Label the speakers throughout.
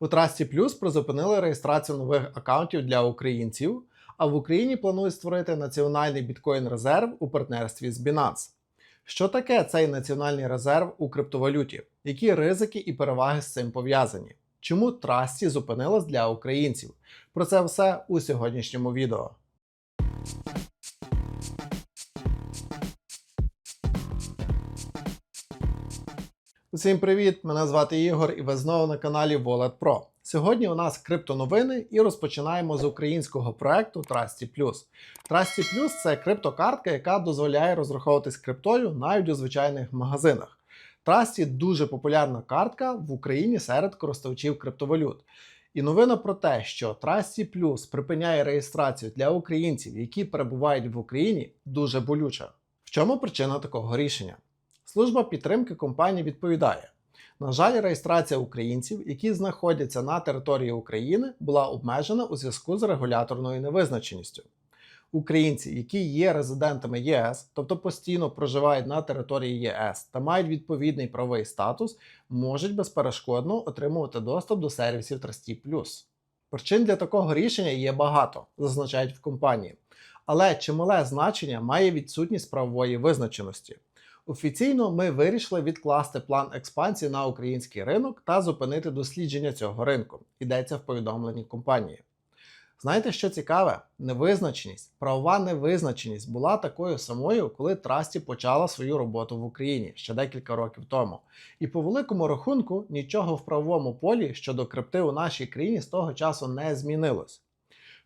Speaker 1: У Trusty Plus призупинили реєстрацію нових аккаунтів для українців, а в Україні планують створити національний біткоін резерв у партнерстві з Binance. Що таке цей національний резерв у криптовалюті? Які ризики і переваги з цим пов'язані? Чому Trusty зупинилось для українців? Про це все у сьогоднішньому відео. Усім привіт! Мене звати Ігор і ви знову на каналі Wallet Pro. Сьогодні у нас криптоновини і розпочинаємо з українського проекту Trusty. Trusty Plus це криптокартка, яка дозволяє розраховуватись криптою навіть у звичайних магазинах. Trusty дуже популярна картка в Україні серед користувачів криптовалют. І новина про те, що Trusty Plus припиняє реєстрацію для українців, які перебувають в Україні, дуже болюча. В чому причина такого рішення? Служба підтримки компанії відповідає: на жаль, реєстрація українців, які знаходяться на території України, була обмежена у зв'язку з регуляторною невизначеністю. Українці, які є резидентами ЄС, тобто постійно проживають на території ЄС та мають відповідний правовий статус, можуть безперешкодно отримувати доступ до сервісів Trusty+. Причин для такого рішення є багато, зазначають в компанії. Але чимале значення має відсутність правової визначеності. Офіційно ми вирішили відкласти план експансії на український ринок та зупинити дослідження цього ринку. Йдеться в повідомленні компанії. Знаєте, що цікаве? Невизначеність, правова невизначеність була такою самою, коли Трасті почала свою роботу в Україні ще декілька років тому. І по великому рахунку нічого в правовому полі щодо крипти у нашій країні з того часу не змінилось.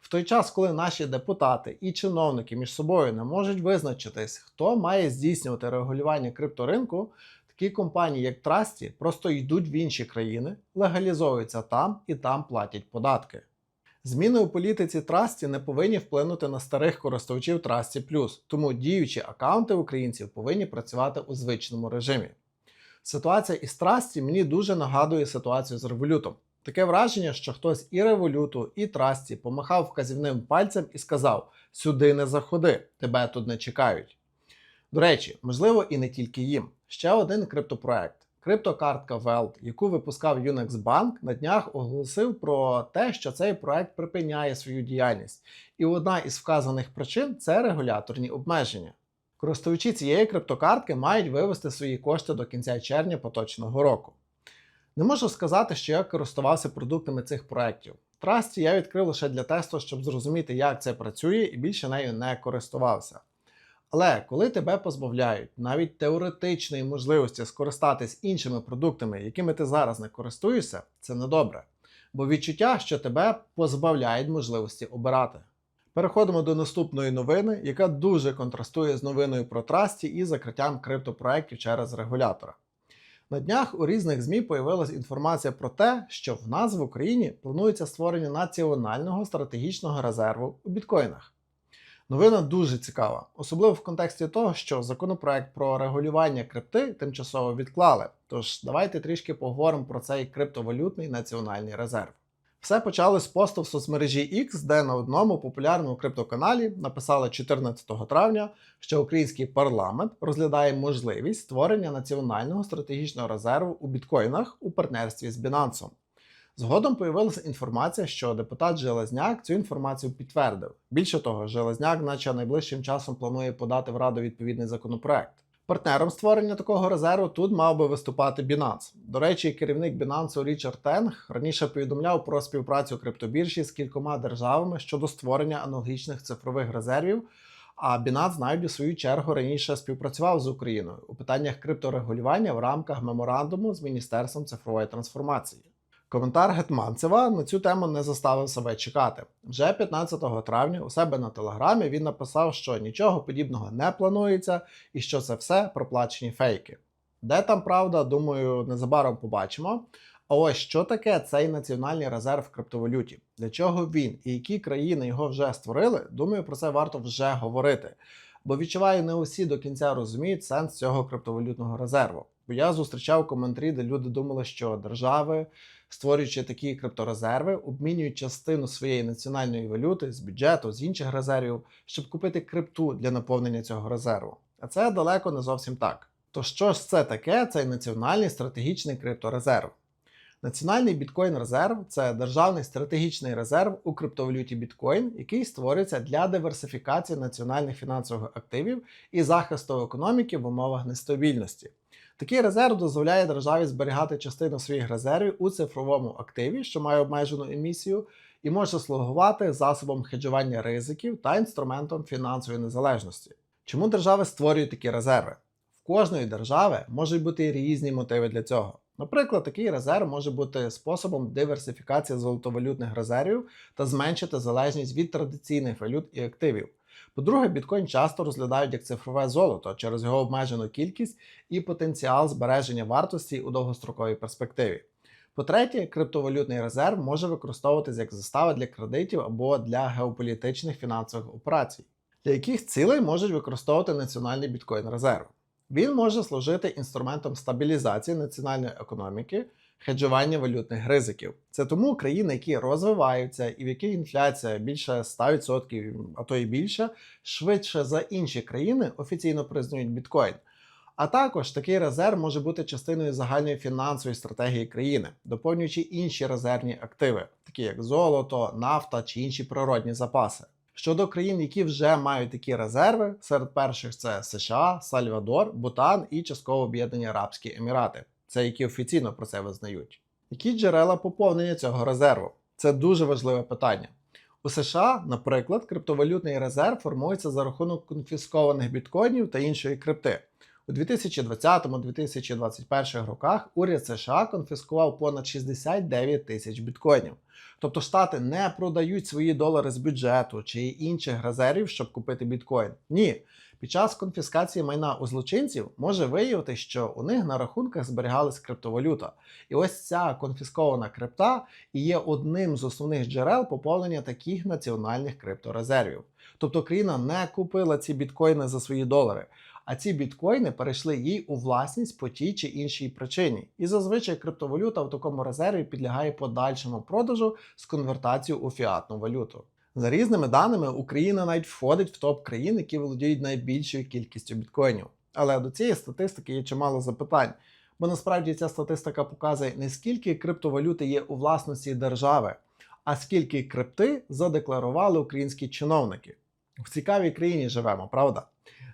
Speaker 1: В той час, коли наші депутати і чиновники між собою не можуть визначитись, хто має здійснювати регулювання крипторинку, такі компанії, як Трасті, просто йдуть в інші країни, легалізовуються там і там платять податки. Зміни у політиці Трасті не повинні вплинути на старих користувачів Трасті Плюс, тому діючі аккаунти українців повинні працювати у звичному режимі. Ситуація із Трасті мені дуже нагадує ситуацію з револютом. Таке враження, що хтось і революту, і трасті помахав вказівним пальцем і сказав: Сюди не заходи, тебе тут не чекають. До речі, можливо, і не тільки їм. Ще один криптопроект. Криптокартка Weld, яку випускав Unex Bank, на днях оголосив про те, що цей проект припиняє свою діяльність. І одна із вказаних причин це регуляторні обмеження. Користувачі цієї криптокартки мають вивести свої кошти до кінця червня поточного року. Не можу сказати, що я користувався продуктами цих проєктів. Трасті я відкрив лише для тесту, щоб зрозуміти, як це працює, і більше нею не користувався. Але коли тебе позбавляють навіть теоретичної можливості скористатись іншими продуктами, якими ти зараз не користуєшся, це недобре. Бо відчуття, що тебе позбавляють можливості обирати. Переходимо до наступної новини, яка дуже контрастує з новиною про трасті і закриттям криптопроєктів через регулятора. На днях у різних ЗМІ появилася інформація про те, що в нас в Україні планується створення національного стратегічного резерву у біткоїнах. Новина дуже цікава, особливо в контексті того, що законопроект про регулювання крипти тимчасово відклали. Тож давайте трішки поговоримо про цей криптовалютний національний резерв. Все почалось з посту в соцмережі X, де на одному популярному криптоканалі написали 14 травня, що український парламент розглядає можливість створення національного стратегічного резерву у біткоїнах у партнерстві з Binance. Згодом появилася інформація, що депутат Железняк цю інформацію підтвердив. Більше того, Железняк, наче найближчим часом планує подати в раду відповідний законопроект. Партнером створення такого резерву тут мав би виступати Binance. До речі, керівник Binance Річард Тенг раніше повідомляв про співпрацю криптобіржі з кількома державами щодо створення аналогічних цифрових резервів. А Binance навіть у свою чергу раніше співпрацював з Україною у питаннях крипторегулювання в рамках меморандуму з Міністерством цифрової трансформації. Коментар Гетманцева на цю тему не заставив себе чекати. Вже 15 травня у себе на телеграмі він написав, що нічого подібного не планується і що це все проплачені фейки. Де там правда, думаю, незабаром побачимо. А ось що таке цей національний резерв в криптовалюті? Для чого він і які країни його вже створили? Думаю, про це варто вже говорити. Бо відчуваю, не усі до кінця розуміють сенс цього криптовалютного резерву. Бо я зустрічав коментарі, де люди думали, що держави створюючи такі крипторезерви, обмінюють частину своєї національної валюти з бюджету, з інших резервів, щоб купити крипту для наповнення цього резерву. А це далеко не зовсім так. То що ж це таке, цей національний стратегічний крипторезерв? Національний біткоін резерв це державний стратегічний резерв у криптовалюті біткоін, який створюється для диверсифікації національних фінансових активів і захисту економіки в умовах нестабільності. Такий резерв дозволяє державі зберігати частину своїх резервів у цифровому активі, що має обмежену емісію, і може слугувати засобом хеджування ризиків та інструментом фінансової незалежності. Чому держави створюють такі резерви? В кожної держави можуть бути різні мотиви для цього. Наприклад, такий резерв може бути способом диверсифікації золотовалютних резервів та зменшити залежність від традиційних валют і активів. По-друге, біткоін часто розглядають як цифрове золото через його обмежену кількість і потенціал збереження вартості у довгостроковій перспективі. По-третє, криптовалютний резерв може використовуватися як застава для кредитів або для геополітичних фінансових операцій, для яких цілей можуть використовувати національний біткоін резерв. Він може служити інструментом стабілізації національної економіки, хеджування валютних ризиків. Це тому країни, які розвиваються і в яких інфляція більше 100%, а то і більше, швидше за інші країни офіційно признають біткоін. А також такий резерв може бути частиною загальної фінансової стратегії країни, доповнюючи інші резервні активи, такі як золото, нафта чи інші природні запаси. Щодо країн, які вже мають такі резерви, серед перших це США, Сальвадор, Бутан і частково Об'єднані Арабські Емірати, це які офіційно про це визнають. Які джерела поповнення цього резерву? Це дуже важливе питання. У США, наприклад, криптовалютний резерв формується за рахунок конфіскованих біткоїнів та іншої крипти. У 2020-2021 роках уряд США конфіскував понад 69 тисяч біткоїнів. Тобто штати не продають свої долари з бюджету чи інших резервів, щоб купити біткоін. Ні. Під час конфіскації майна у злочинців може виявити, що у них на рахунках зберігалась криптовалюта. І ось ця конфіскована крипта і є одним з основних джерел поповнення таких національних крипторезервів. Тобто країна не купила ці біткоїни за свої долари, а ці біткоїни перейшли їй у власність по тій чи іншій причині. І зазвичай криптовалюта в такому резерві підлягає подальшому продажу з конвертацією у фіатну валюту. За різними даними, Україна навіть входить в топ країн, які володіють найбільшою кількістю біткоїнів. Але до цієї статистики є чимало запитань, бо насправді ця статистика показує не скільки криптовалюти є у власності держави, а скільки крипти задекларували українські чиновники. В цікавій країні живемо, правда?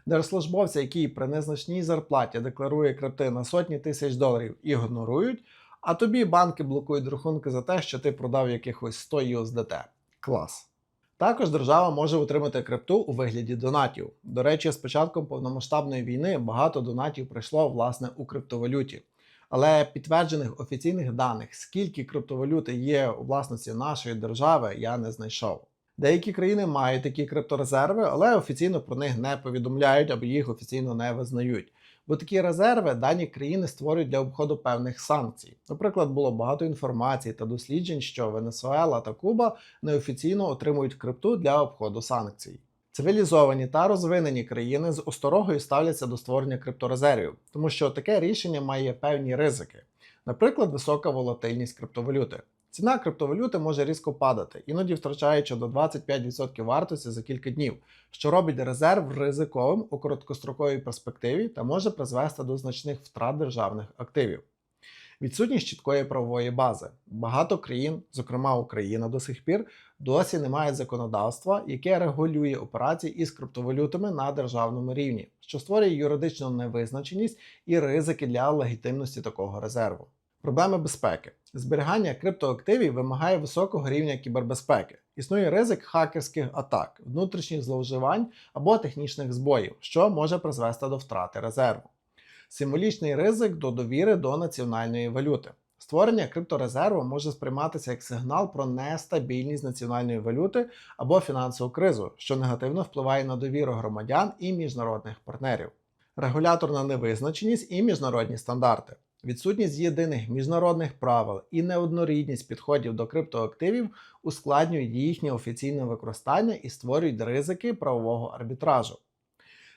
Speaker 1: Держслужбовця, який при незначній зарплаті декларує крипти на сотні тисяч доларів, ігнорують, а тобі банки блокують рахунки за те, що ти продав якихось 100 USDT. Клас. Також держава може отримати крипту у вигляді донатів. До речі, з початком повномасштабної війни багато донатів прийшло власне у криптовалюті. Але підтверджених офіційних даних, скільки криптовалюти є у власності нашої держави, я не знайшов. Деякі країни мають такі крипторезерви, але офіційно про них не повідомляють або їх офіційно не визнають. Бо такі резерви дані країни створюють для обходу певних санкцій. Наприклад, було багато інформації та досліджень, що Венесуела та Куба неофіційно отримують крипту для обходу санкцій. Цивілізовані та розвинені країни з осторогою ставляться до створення крипторезервів, тому що таке рішення має певні ризики, наприклад, висока волатильність криптовалюти. Ціна криптовалюти може різко падати, іноді втрачаючи до 25% вартості за кілька днів, що робить резерв ризиковим у короткостроковій перспективі та може призвести до значних втрат державних активів. Відсутність чіткої правової бази. Багато країн, зокрема Україна до сих пір, досі не мають законодавства, яке регулює операції із криптовалютами на державному рівні, що створює юридичну невизначеність і ризики для легітимності такого резерву. Проблеми безпеки. Зберігання криптоактивів вимагає високого рівня кібербезпеки. Існує ризик хакерських атак, внутрішніх зловживань або технічних збоїв, що може призвести до втрати резерву. Символічний ризик до довіри до національної валюти. Створення крипторезерву може сприйматися як сигнал про нестабільність національної валюти або фінансову кризу, що негативно впливає на довіру громадян і міжнародних партнерів. Регуляторна невизначеність і міжнародні стандарти. Відсутність єдиних міжнародних правил і неоднорідність підходів до криптоактивів ускладнюють їхнє офіційне використання і створюють ризики правового арбітражу.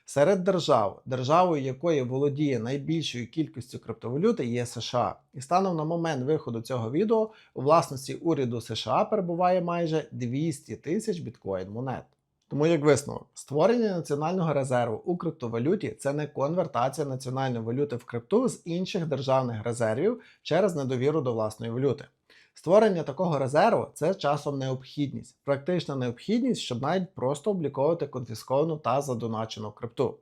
Speaker 1: Серед держав, державою якої володіє найбільшою кількістю криптовалюти, є США. І станом на момент виходу цього відео у власності уряду США перебуває майже 200 тисяч біткоін монет. Тому як висновок, створення національного резерву у криптовалюті це не конвертація національної валюти в крипту з інших державних резервів через недовіру до власної валюти. Створення такого резерву це часом необхідність, практична необхідність, щоб навіть просто обліковувати конфісковану та задоначену крипту.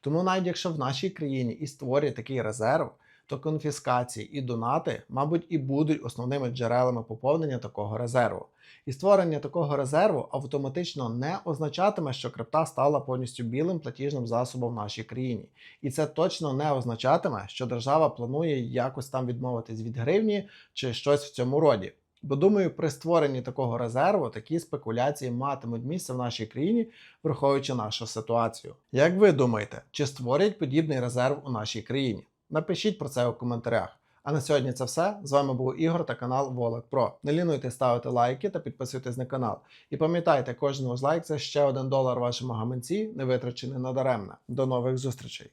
Speaker 1: Тому навіть якщо в нашій країні і створює такий резерв, то конфіскації і донати, мабуть, і будуть основними джерелами поповнення такого резерву. І створення такого резерву автоматично не означатиме, що крипта стала повністю білим платіжним засобом в нашій країні. І це точно не означатиме, що держава планує якось там відмовитись від гривні чи щось в цьому роді. Бо думаю, при створенні такого резерву такі спекуляції матимуть місце в нашій країні, враховуючи нашу ситуацію. Як ви думаєте, чи створять подібний резерв у нашій країні? Напишіть про це у коментарях. А на сьогодні це все. З вами був Ігор та канал Wallet Pro. Не лінуйте ставити лайки та підписуйтесь на канал. І пам'ятайте, кожен ваш лайк це ще один долар вашому гаманці, не витрачений надаремно. До нових зустрічей!